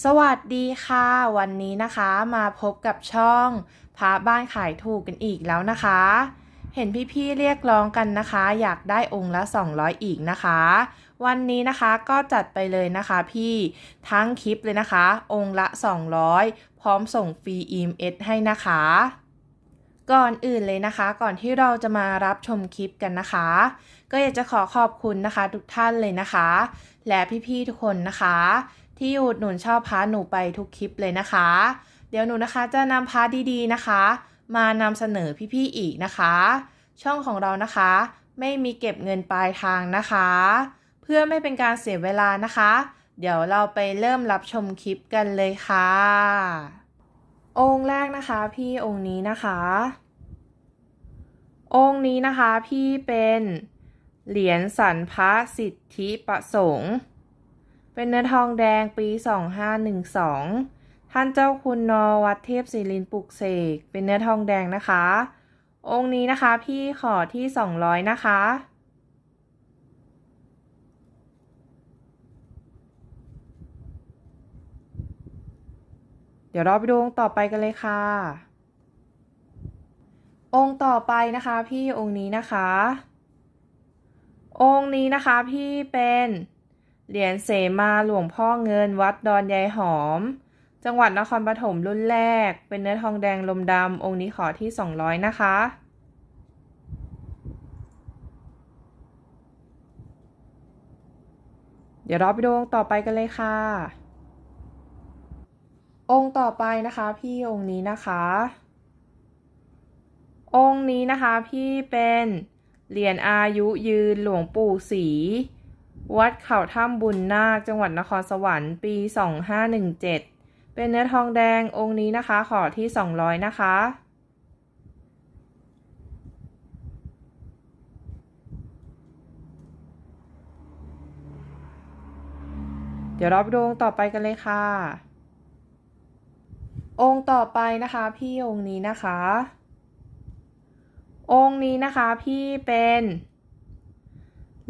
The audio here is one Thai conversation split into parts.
สวัสดีค่ะ วันนี้นะคะมาพบกับช่องพระบ้านขายถูกกันอีกแล้วนะคะ เห็นพี่ๆเรียกร้องกันนะคะ อยากได้องค์ละ 200 อีกนะคะ วันนี้นะคะก็จัดไปเลยนะคะพี่ทั้งคลิปเลยนะคะ องค์ละ 200 พร้อมส่งฟรี EMS ให้นะคะ ก่อนอื่นเลยนะคะ ก่อนที่เราจะมารับชมคลิปกันนะคะ ก็อยากจะขอขอบคุณนะคะ ทุกท่านเลยนะคะ และพี่ๆทุกคนนะคะ ที่อุดหนุนชอบพาหนูไปทุกคลิปเลยนะคะ เดี๋ยวหนูนะคะจะนำพาดีๆนะคะ มานำเสนอพี่ๆอีกนะคะ ช่องของเรานะคะ ไม่มีเก็บเงินปลายทางนะคะ เพื่อไม่เป็นการเสียเวลานะคะ เดี๋ยวเราไปเริ่มรับชมคลิปกันเลยค่ะ องค์แรกนะคะ พี่องค์นี้นะคะ องค์นี้นะคะพี่เป็นเหรียญสันพระสิทธิประสงค์ เป็นเนื้อทองแดงปี 2512 ท่านเจ้าคุณนอวัดเทพศิรินปลุกเสก เป็นเนื้อทองแดงนะคะ องค์นี้นะคะพี่ขอที่ 200 นะคะ เดี๋ยวเราไปดูองค์ต่อไปกันเลยค่ะ องค์ต่อไปนะคะพี่องค์นี้นะคะ องค์นี้นะคะพี่เป็น เหรียญเสมาหลวงพ่อเงินวัดดอนยายหอม จังหวัดนครปฐมรุ่นแรก เป็นเนื้อทองแดงลมดำองค์นี้ขอที่ 200 นะคะ เดี๋ยวเราไปดูองค์ต่อไปกันเลยค่ะ องค์ต่อไปนะคะพี่องค์นี้นะคะ องค์นี้นะคะพี่เป็นเหรียญอายุยืนหลวงปู่ศรี วัดเขาถ้ำบุญนาค จังหวัดนครสวรรค์ปี 2517 เป็นเนื้อทองแดงองค์นี้นะคะ ขอที่ 200 นะคะ เดี๋ยวเราไปดูองต่อไปกันเลยค่ะ องค์ต่อไปนะคะพี่องค์นี้นะคะ องค์นี้นะคะพี่เป็น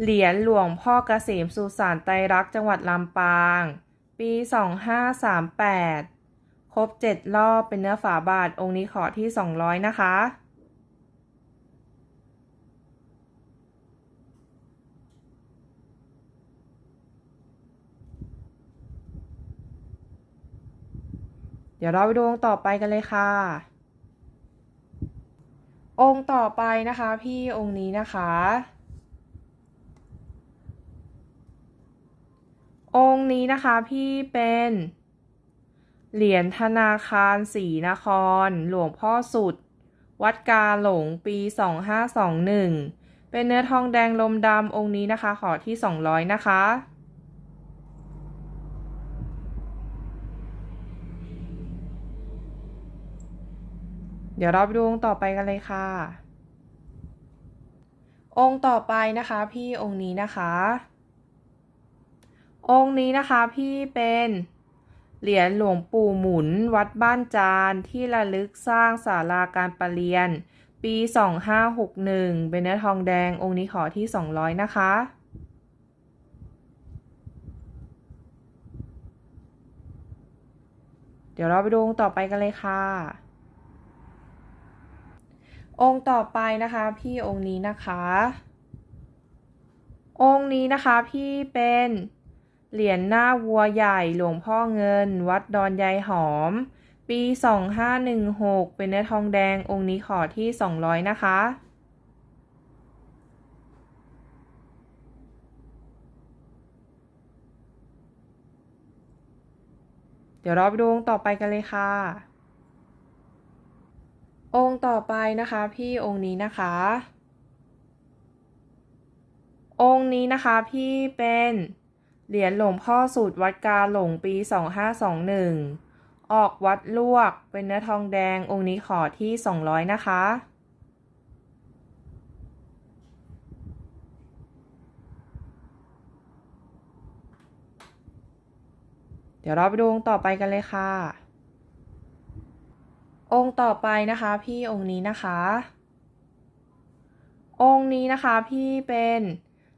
เหรียญหลวงพ่อเกษมสุสานไตรรักจังหวัดลำปาง ปี 2538 ครบ 7 รอบเป็นเนื้อฝาบาท องค์นี้ขอที่ 200 นะคะ เดี๋ยวเราไปดูองค์ต่อไปกันเลยค่ะ องค์ต่อไปนะคะ พี่องค์นี้นะคะ องค์นี้นะคะพี่เป็นเหรียญธนาคารศรีนคร หลวงพ่อสุด วัดกาหลงปี 2521 เป็นเนื้อทองแดงลมดำองค์นี้นะคะ ขอที่ 200 นะคะ เดี๋ยวเราไปดูองค์ต่อไปกันเลยค่ะ องค์ต่อไปนะคะ พี่องค์นี้นะคะ องค์นี้นะคะพี่เป็นเหรียญหลวงปู่หมุนวัดบ้านจานที่ระลึกสร้างศาลาการประเรียน ปี 2561 เป็นเนื้อทองแดงองค์นี้ขอที่ 200 นะคะ เดี๋ยวเราไปดูองค์ต่อไปกันเลยค่ะ องค์ต่อไปนะคะพี่องค์นี้นะคะ องค์นี้นะคะพี่เป็น เหรียญหน้าวัวใหญ่หลวงพ่อเงิน วัดดอนยายหอม ปี 2516 เป็นเนื้อทองแดงองค์นี้ขอที่ 200 นะคะ เดี๋ยวเราไปดูองค์ต่อไปกันเลยค่ะ องค์ต่อไปนะคะ พี่องค์นี้นะคะองค์นี้นะคะพี่เป็น เหรียญหลวงพ่อสูตรวัดกาหลงปี 2521 ออกวัดลวกเป็นเนื้อทองแดงองค์นี้ขอที่ 200 นะคะ เดี๋ยวเราไปดูองค์ต่อไปกันเลยค่ะ องค์ต่อไปนะคะ พี่องค์นี้นะคะ องค์นี้นะคะพี่เป็น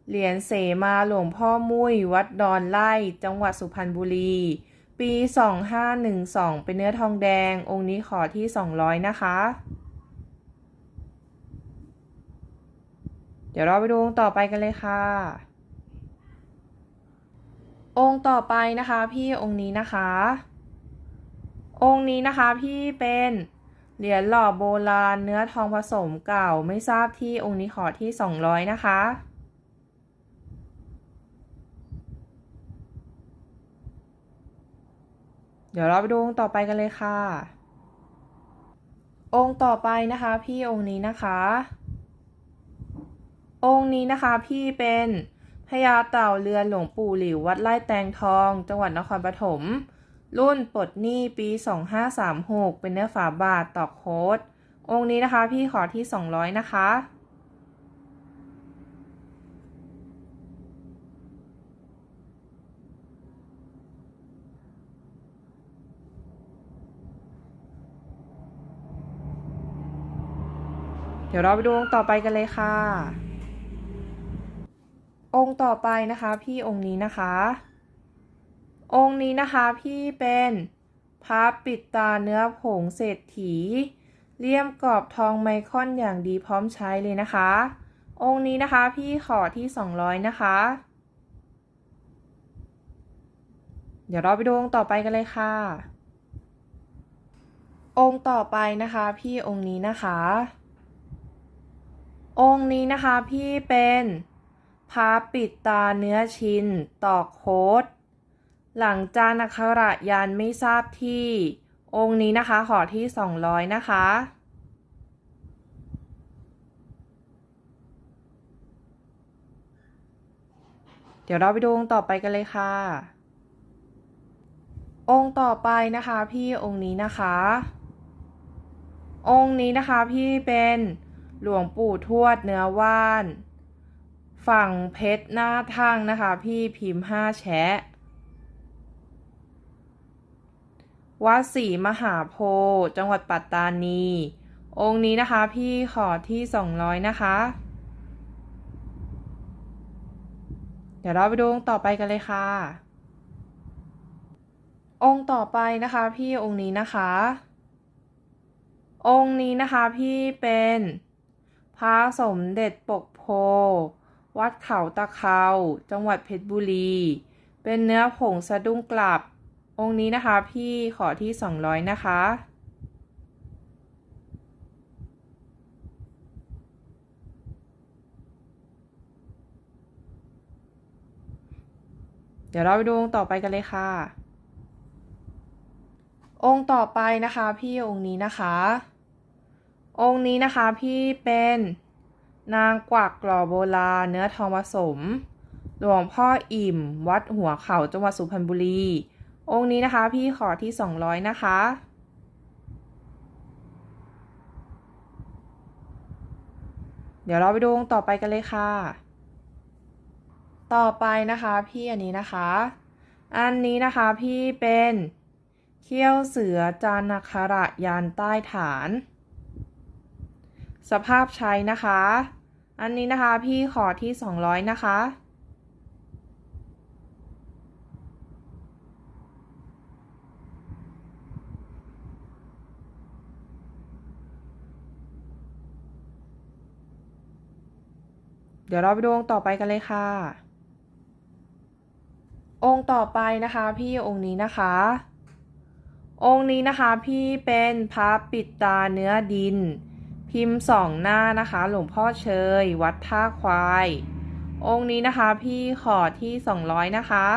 เหรียญเสมาหลวงพ่อมุ้ยวัดดอนไล่จังหวัดสุพรรณบุรี ปี 2512 เป็นเนื้อทองแดง องค์นี้ขอที่ 200 นะคะ เดี๋ยวเราไปดูองค์ต่อไปกันเลยค่ะ องค์ต่อไปนะคะพี่องค์นี้นะคะ องค์นี้นะคะพี่เป็นเหรียญหล่อโบราณเนื้อทองผสมเก่าไม่ทราบที่องค์นี้ขอที่ 200 นะคะ เดี๋ยวเราไปดูองค์ต่อไปกันเลยค่ะ องค์ต่อไปนะคะ พี่องค์นี้นะคะ องค์นี้นะคะพี่เป็นพญาเต่าเรือนหลวงปู่หลิววัดไร่แตงทอง จังหวัดนครปฐมรุ่นปลดหนี้ปี 2536 เป็นเนื้อฝาบาทตอกโค้ดองค์นี้นะคะพี่ขอที่ 200 นะคะ เดี๋ยวเราไปดูองค์ต่อไปกันเลยค่ะ องค์ต่อไปนะคะพี่องค์นี้นะคะ องค์นี้นะคะพี่เป็นพระปิดตาเนื้อผงเศรษฐีเลี่ยมกรอบทองไมคอนอย่างดีพร้อมใช้เลยนะคะ องค์นี้นะคะพี่ขอที่ 200 นะคะ เดี๋ยวเราไปดูองค์ต่อไปกันเลยค่ะ องค์ต่อไปนะคะ พี่องค์นี้นะคะ องค์นี้นะคะพี่เป็นพระปิดตาเนื้อชินตอกโคดหลังจานอักขระยันไม่ทราบที่ องค์นี้นะคะขอที่ 200 นะคะ เดี๋ยวเราไปดูองค์ต่อไปกันเลยค่ะ องค์ต่อไปนะคะพี่องค์นี้นะคะ องค์นี้นะคะพี่เป็น หลวงปู่ทวดเนื้อว่าน ฝั่งเพชรหน้าทั่งนะคะ พี่พิมพ์ห้าแฉะวัดศรีมหาโพธิ์จังหวัดปัตตานี องค์นี้นะคะพี่ขอที่ 200 นะคะ เดี๋ยวเราไปดูองค์ต่อไปกันเลยค่ะ องค์ต่อไปนะคะพี่องค์นี้นะคะ องค์นี้นะคะพี่เป็น พระสมเด็จปกโพ วัดเขาตะเขาจังหวัดเพชรบุรี เป็นเนื้อผงสะดุ้งกลับ องค์นี้นะคะพี่ขอที่ 200 นะคะ เดี๋ยวเราไปดูองค์ต่อไปกันเลยค่ะ องค์ต่อไปนะคะพี่องค์นี้นะคะ องค์นี้นะคะพี่เป็นนางกวักกล่อโบราณเนื้อทองผสม หลวงพ่ออิ่ม วัดหัวเขาจังหวัดสุพรรณบุรี องค์นี้นะคะพี่ขอที่ 200 นะคะ เดี๋ยวเราไปดูองค์ต่อไปกันเลยค่ะ ต่อไปนะคะพี่อันนี้นะคะ อันนี้นะคะพี่เป็นเขี้ยวเสือจานาคระยานใต้ฐาน สภาพใช้นะคะ อันนี้นะคะพี่ขอที่ 200 นะคะ เดี๋ยวเราไปดูองค์ต่อไปกันเลยค่ะ องค์ต่อไปนะคะ พี่องค์นี้นะคะ องค์นี้นะคะพี่เป็นพระปิดตาเนื้อดิน พิมพ์สองหน้านะคะ หลวงพ่อเชย วัดท่าควาย องค์นี้นะคะพี่ขอที่200นะคะ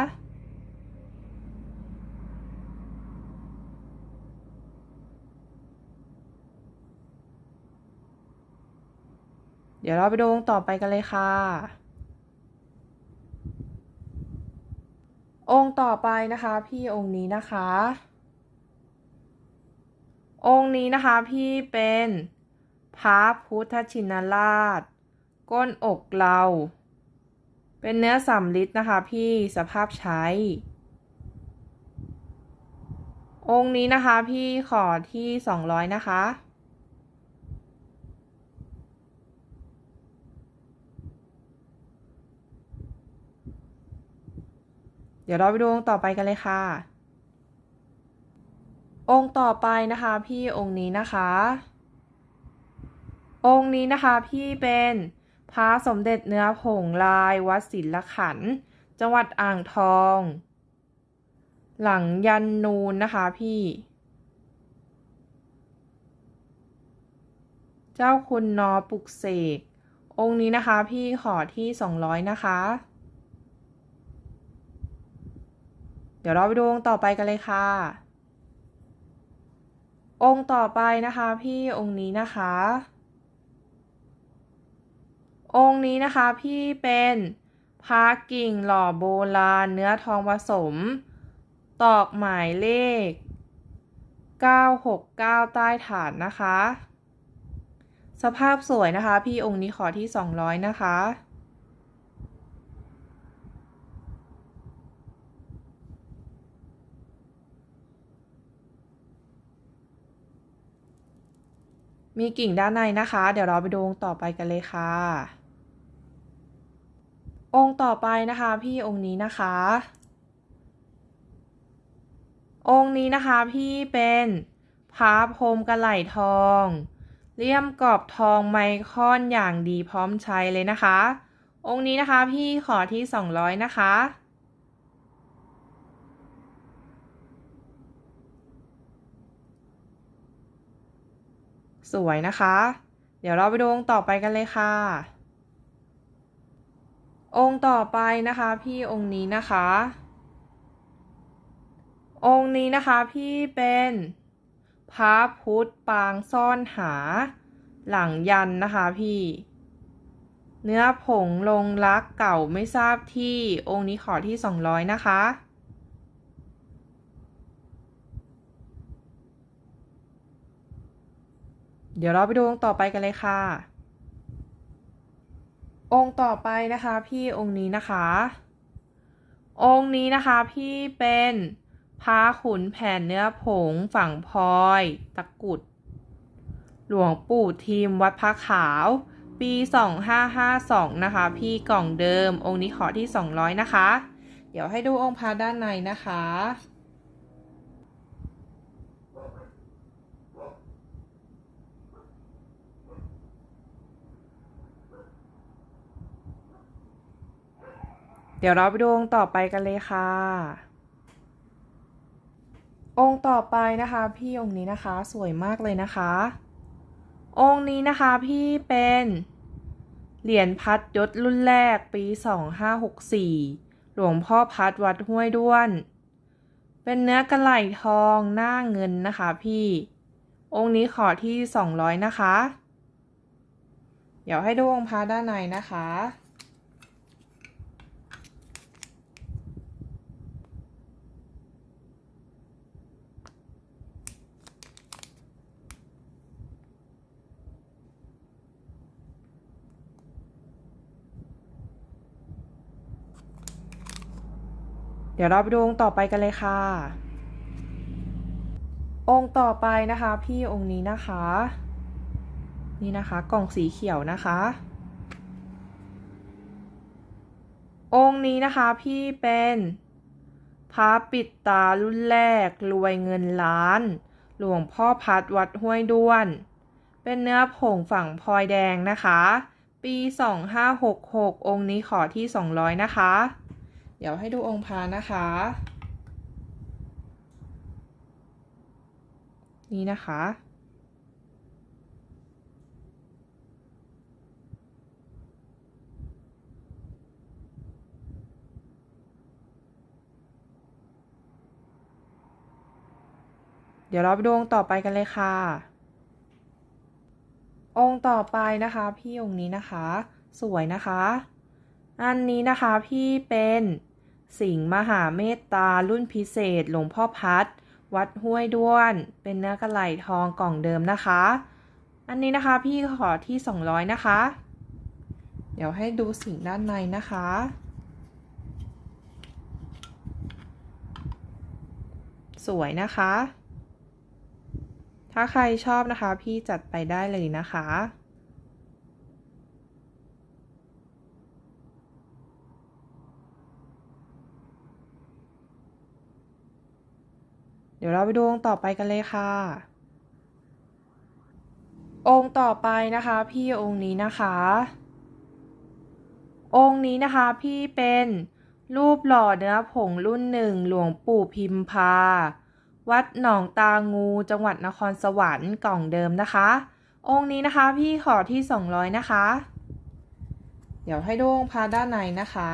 เดี๋ยวเราไปดูองค์ต่อไปกันเลยค่ะ องค์ต่อไปนะคะพี่องค์นี้นะคะ องค์นี้นะคะพี่เป็น พระพุทธชินราช ก้นอกเรา เป็นเนื้อสำลิดนะคะพี่สภาพใช้ องค์นี้นะคะพี่ขอที่200นะคะเดี๋ยวเราไปดูองค์ต่อไปกันเลยค่ะ องค์ต่อไปนะคะ พี่องค์นี้นะคะ องค์นี้นะคะพี่เป็นพระสมเด็จเนื้อผงลายวัดศิลขันธ์จังหวัดอ่างทอง หลังยันนูนนะคะพี่ เจ้าคุณนอปุกเสก องค์นี้นะคะพี่ขอที่200นะคะ เดี๋ยวเราไปดูองค์ต่อไปกันเลยค่ะ องค์ต่อไปนะคะพี่องค์นี้นะคะ องค์นี้นะคะพี่เป็นพระกิ่งหล่อโบราณเนื้อทองผสม ตอกหมายเลข 969 ใต้ฐานนะคะ สภาพสวยนะคะ พี่องค์นี้ขอที่ 200 นะคะมีกิ่งด้านในนะคะ เดี๋ยวเราไปดูองต่อไปกันเลยค่ะ องค์ต่อไปนะคะพี่องค์นี้นะคะ องค์นี้นะคะพี่เป็นพระพรมกระไหล่ทองเลี่ยมกรอบทองไมคอนอย่างดีพร้อมใช้เลยนะคะ องค์นี้นะคะพี่ขอที่ 200 นะคะ สวยนะคะ เดี๋ยวเราไปดูองค์ต่อไปกันเลยค่ะ องค์ต่อไปนะคะพี่องค์นี้นะคะ องค์นี้นะคะพี่เป็นพระพุทธปางซ่อนหาหลังยันนะคะพี่ เนื้อผงลงรักเก่าไม่ทราบที่องค์นี้ขอที่200นะคะ เดี๋ยวเราไปดูองค์ต่อไปกันเลยค่ะ องค์ต่อไปนะคะพี่องค์นี้นะคะ องค์นี้นะคะพี่เป็นพระขุนแผ่นเนื้อผงฝั่งพลอย ตะกุด หลวงปู่ทีมวัดพระขาว ปี 2552 นะคะ พี่กล่องเดิมองค์นี้ขอที่ 200 นะคะ เดี๋ยวให้ดูองค์พระด้านในนะคะ เดี๋ยวเราไปดูองค์ต่อไปกันเลยค่ะ องค์ต่อไปนะคะ พี่องค์นี้นะคะสวยมากเลยนะคะ องค์นี้นะคะพี่เป็นเหรียญพัดยศรุ่นแรกปี 2564 หลวงพ่อพัดวัดห้วยด้วน เป็นเนื้อกระไหล่ทองหน้าเงินนะคะพี่ องค์นี้ขอที่ 200 นะคะ เดี๋ยวให้ดูองค์พระด้านในนะคะ เดี๋ยวเราไปดูองค์ต่อไปกันเลยค่ะ องค์ต่อไปนะคะ พี่องค์นี้นะคะ นี่นะคะกล่องสีเขียวนะคะ องค์นี้นะคะพี่เป็นพระปิดตารุ่นแรกรวยเงินล้าน หลวงพ่อพัดวัดห้วยด้วน เป็นเนื้อผงฝั่งพลอยแดงนะคะ ปี 2566 องค์นี้ขอที่ 200 นะคะ เดี๋ยวให้ดูองค์พระนะคะ นี่นะคะเดี๋ยวเราไปดูองค์ต่อไปกันเลยค่ะ องค์ต่อไปนะคะ พี่องค์นี้นะคะ สวยนะคะ อันนี้นะคะพี่เป็น สิงห์มหาเมตตารุ่นพิเศษหลวงพ่อพัด วัดห้วยด้วน เป็นเนื้อกระไหลทองกล่องเดิมนะคะ อันนี้นะคะพี่ขอที่ 200 นะคะ เดี๋ยวให้ดูสิ่งด้านในนะคะ สวยนะคะ ถ้าใครชอบนะคะ พี่จัดไปได้เลยนะคะ เดี๋ยวเราไปดูองค์ต่อไปกันเลยค่ะ องค์ต่อไปนะคะ พี่องค์นี้นะคะ องค์นี้นะคะพี่เป็นรูปหล่อเนื้อผงรุ่นหนึ่งหลวงปู่พิมพา วัดหนองตางูจังหวัดนครสวรรค์กล่องเดิมนะคะ องค์นี้นะคะพี่ขอที่ 200 นะคะ เดี๋ยวให้ดูองค์พระด้านในนะคะ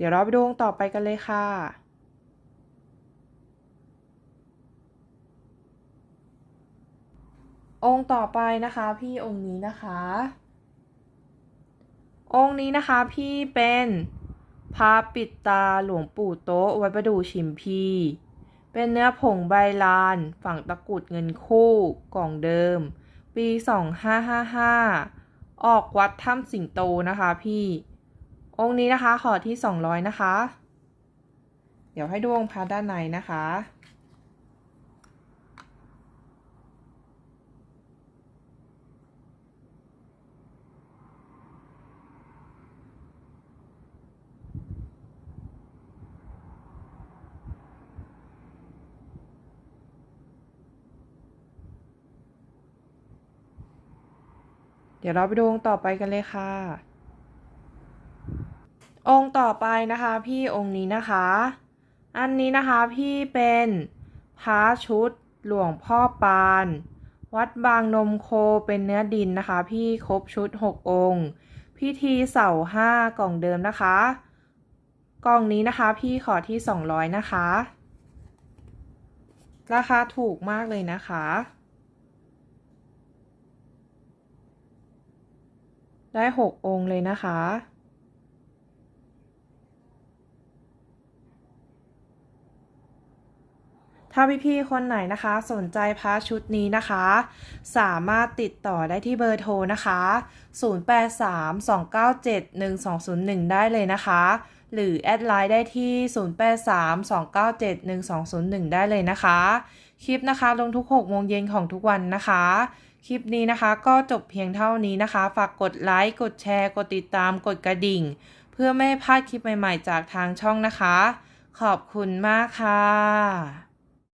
เดี๋ยวเราไปดูองค์ต่อไปกันเลยค่ะ องค์ต่อไปนะคะพี่องค์นี้นะคะ องค์นี้นะคะพี่เป็นพระปิดตาหลวงปู่โต๊ะวัดประดูชิมพีเป็นเนื้อผงใบลาน ฝั่งตะกุดเงินคู่กล่องเดิม ปี 2555 ออกวัดถ้ำสิงโตนะคะพี่ องค์นี้นะคะขอที่200นะคะ เดี๋ยวให้ดูองค์พระด้านในนะคะ เดี๋ยวเราไปดูองค์ต่อไปกันเลยค่ะ องค์ต่อไปนะคะพี่องค์นี้นะคะ อันนี้นะคะพี่เป็นพระชุดหลวงพ่อปาน วัดบางนมโคเป็นเนื้อดินนะคะ พี่ครบชุด 6 องค์ พิธีเสาห้ากล่องเดิมนะคะ กล่องนี้นะคะพี่ขอที่ 200 นะคะ ราคาถูกมากเลยนะคะได้ 6 องค์เลยนะคะ ถ้าพี่ๆคนไหนนะคะสนใจพระชุดนี้นะคะ สามารถติดต่อได้ที่เบอร์โทรนะคะ 0832971201 ได้เลยนะคะ หรือแอดไลน์ได้ที่ 0832971201 ได้เลยนะคะ คลิปนะคะลงทุก 6 โมงเย็นของทุกวันนะคะ คลิปนี้นะคะก็จบเพียงเท่านี้นะคะ ฝากกดไลค์ กดแชร์ กดติดตาม กดกระดิ่ง เพื่อไม่พลาดคลิปใหม่ๆ จากทางช่องนะคะ ขอบคุณมากค่ะ